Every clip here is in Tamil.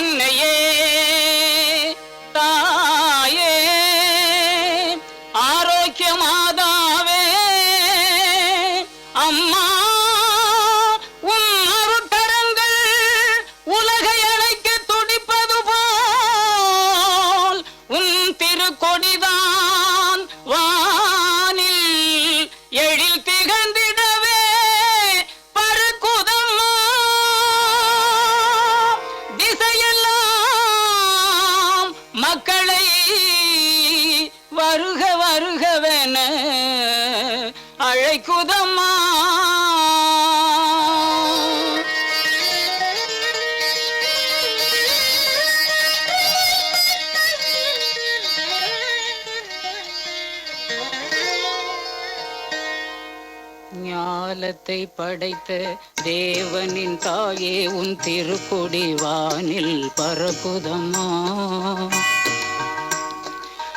அன்னையே தாயே ஆரோக்கிய மாதாவே அம்மா உன் அருட்டரங்கள் உலகை அழைக்க துடிப்பது போல் உன் திருக்கொடி அழைக்குதம்மா. ஞாலத்தை படைத்த தேவனின் தாயே உன் திருக்கொடி வானில் பறக்குதம்மா.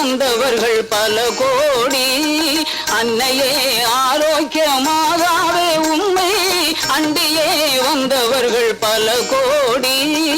வந்தவர்கள் பல கோடி. அன்னையே ஆரோக்கியமாகவே உண்மை. அண்டியே வந்தவர்கள் பல கோடி.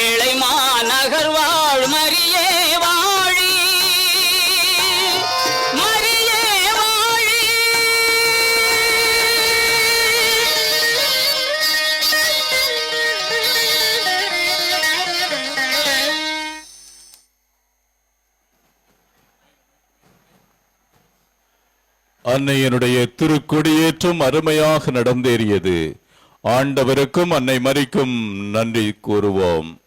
ஏழை மாநகர் வாழ் மரியே வாழி. மரியே வாழி. அன்னையனுடைய திருக்கொடியேற்றம் அருமையாக நடந்தேறியது. ஆண்டவருக்கும் அன்னை மறிக்கும் நன்றி கூறுவோம்.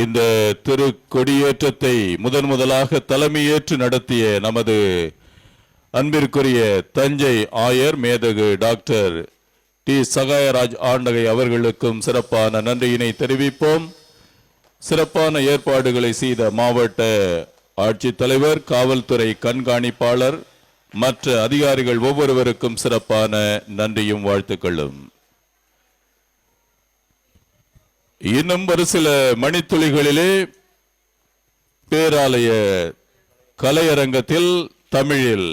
இந்த திருக்கொடியேற்றத்தை முதன் முதலாக தலைமையேற்று நடத்திய நமது அன்பிற்குரிய தஞ்சை ஆயர் மேதகு டாக்டர் டி சகாயராஜ் ஆண்டகை அவர்களுக்கும் சிறப்பான நன்றியினை தெரிவிப்போம். சிறப்பான ஏற்பாடுகளை செய்த மாவட்ட ஆட்சித்தலைவர் காவல்துறை கண்காணிப்பாளர் மற்ற அதிகாரிகள் ஒவ்வொருவருக்கும் சிறப்பான நன்றியும் வாழ்த்துக்களும். இன்னும் ஒரு சில மணித்துளிகளிலே பேராலய கலையரங்கத்தில் தமிழில்